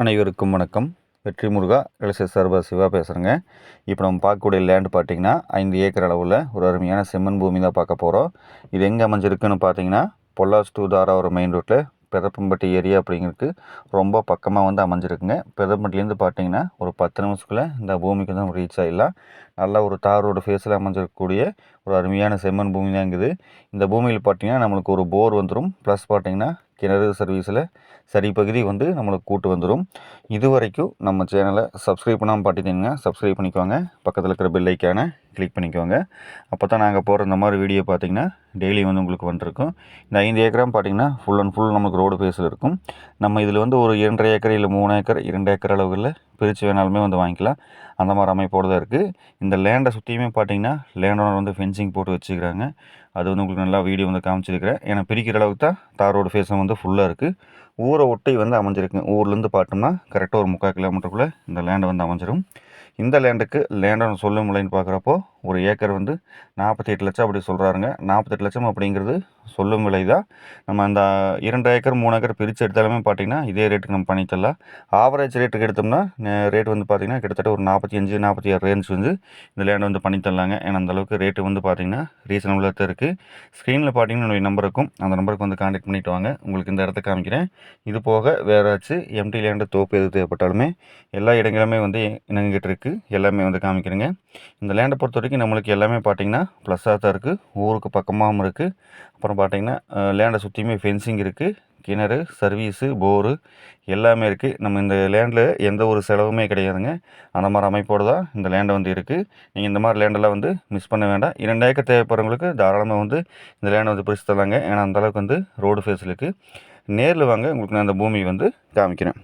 அனைவருக்கும் வணக்கம். வெற்றி முருகா இளசை சர்வ சிவா பேசுகிறேங்க இப்போ நம்ம பார்க்கக்கூடிய லேண்டு பார்த்தீங்கன்னா ஐந்து ஏக்கர் அளவில் ஒரு அருமையான செம்மண் பூமி தான் பார்க்க போகிறோம் இது எங்கே அமைஞ்சிருக்குன்னு பார்த்தீங்கன்னா பொள்ளாஸ் டூ தாராவரம் மெயின் ரோட்டில் பெதப்பம்பட்டி ஏரியா அப்படிங்கிறது ரொம்ப பக்கமாக வந்து அமைஞ்சிருக்குங்க. பெதப்பட்டிலேருந்து பார்த்தீங்கன்னா ஒரு பத்து நிமிஷத்துக்குள்ளே இந்த பூமிக்கு வந்து ரீச் ஆகிடலாம் நல்லா ஒரு தார் ரோடு ஃபேஸில் அமைஞ்சிருக்கக்கூடிய ஒரு அருமையான செம்மண் பூமி தான் இருக்குது. இந்த பூமியில் பார்த்தீங்கன்னா நம்மளுக்கு ஒரு போர் வந்துடும் ப்ளஸ் பார்த்தீங்கன்னா கிணறு சர்வீஸில் சரி பகுதி வந்து நம்மளுக்கு கூட்டு வந்துடும் இது வரைக்கும் நம்ம சேனலை சப்ஸ்கிரைப் பண்ணாமல் பார்த்துட்டீங்கன்னா சப்ஸ்கிரைப் பண்ணிக்கோங்க. பக்கத்தில் இருக்கிற பில்லைக்கான கிளிக் பண்ணிக்கோங்க. அப்போ தான் நாங்கள் போகிற இந்த மாதிரி வீடியோ பார்த்தீங்கன்னா டெய்லி வந்து உங்களுக்கு வந்துருக்கும். இந்த ஐந்து ஏக்கராம் பார்த்தீங்கன்னா ஃபுல் அண்ட் ஃபுல் நமக்கு ரோடு ஃபேஸில் இருக்கும். நம்ம இதில் வந்து ஒரு இரண்டரை ஏக்கர் இல்லை மூணு ஏக்கர் இரண்டு ஏக்கர் அளவுகளில் பிரித்து வேணாலுமே வந்து வாங்கிக்கலாம். அந்த மாதிரி அமைப்போடு தான் இருக்குது இந்த லேண்டை சுற்றியுமே பார்த்தீங்கன்னா லேண்ட் ஓனர் வந்து ஃபென்சிங் போட்டு வச்சுக்கிறாங்க. அது வந்து உங்களுக்கு நல்லா வீடியோ வந்து காமிச்சிருக்கிறேன். ஏன்னா பிரிக்கிற அளவுக்கு தான் தார் ரோடு ஃபேஸும் வந்து ஃபுல்லாக இருக்குது ஊரை ஒட்டி வந்து அமைஞ்சிருக்கு. ஊர்லேருந்து பார்த்தோம்னா கரெக்டாக ஒரு முக்கால் கிலோமீட்டருக்குள்ளே இந்த லேண்டை வந்து அமைஞ்சிரும். இந்த லேண்டுக்கு லேண்டை சொல்லும் விலைன்னு பார்க்குறப்போ ஒரு ஏக்கர் வந்து நாற்பத்தி எட்டு லட்சம் அப்படி சொல்கிறாருங்க நாற்பத்தெட்டு லட்சம் அப்படிங்கிறது சொல்லும் விலை தான். நம்ம அந்த இரண்டு ஏக்கர் மூணு ஏக்கர் பிரித்து எடுத்தாலுமே பார்த்திங்கன்னா இதே ரேட்டுக்கு நம்ம பண்ணித்தரலாம் ஆவரேஜ் ரேட்டுக்கு எடுத்தோம்னா ரேட் வந்து பார்த்திங்கன்னா கிட்டத்தட்ட ஒரு நாற்பத்தி அஞ்சு நாற்பத்தி ஆறு ரேஞ்ச் வந்து இந்த லேண்டை வந்து பண்ணித்தரலாங்க ஏன்னா அந்தளவுக்கு ரேட்டு வந்து பார்த்திங்கன்னா ரீசனபுளாக தான் இருக்குது ஸ்க்ரீனில் பார்த்தீங்கன்னா என்னுடைய நம்பருக்கும் அந்த நம்பருக்கு வந்து காண்டாக்ட் பண்ணிவிட்டு வாங்க. உங்களுக்கு இந்த இடத்த காமிக்கிறேன். இது போக வேறாச்சும் எம்டி லேண்டு தோப்பு எது தேவைப்பட்டாலுமே எல்லா இடங்களுமே வந்து இணங்கிட்டு இருக்குது எல்லாமே வந்து காமிக்கிறேங்க. இந்த லேண்டை பொறுத்த வரைக்கும் நம்மளுக்கு எல்லாமே பார்த்திங்கன்னா ப்ளஸ்ஸாக தான் இருக்குது ஊருக்கு பக்கமாகவும் இருக்குது அப்புறம் பார்த்திங்கன்னா லேண்டை சுற்றியுமே ஃபென்சிங் இருக்குது கிணறு சர்வீஸு போரு எல்லாமே இருக்குது நம்ம இந்த லேண்டில் எந்த ஒரு செலவுமே கிடையாதுங்க. அந்த மாதிரி அமைப்போடு தான் இந்த லேண்டை வந்து இருக்குது நீங்கள் இந்த மாதிரி லேண்டெல்லாம் வந்து மிஸ் பண்ண வேண்டாம். இரண்டு ஏக்கர் தேவைப்படுறவங்களுக்கு தாராளமாக வந்து இந்த லேண்டை வந்து பிரித்து தராங்க ஏன்னா அந்தளவுக்கு வந்து ரோடு ஃபேஸில் இருக்குது நேரில் வாங்க உங்களுக்கு நான் அந்த பூமி வந்து காமிக்கிறேன்.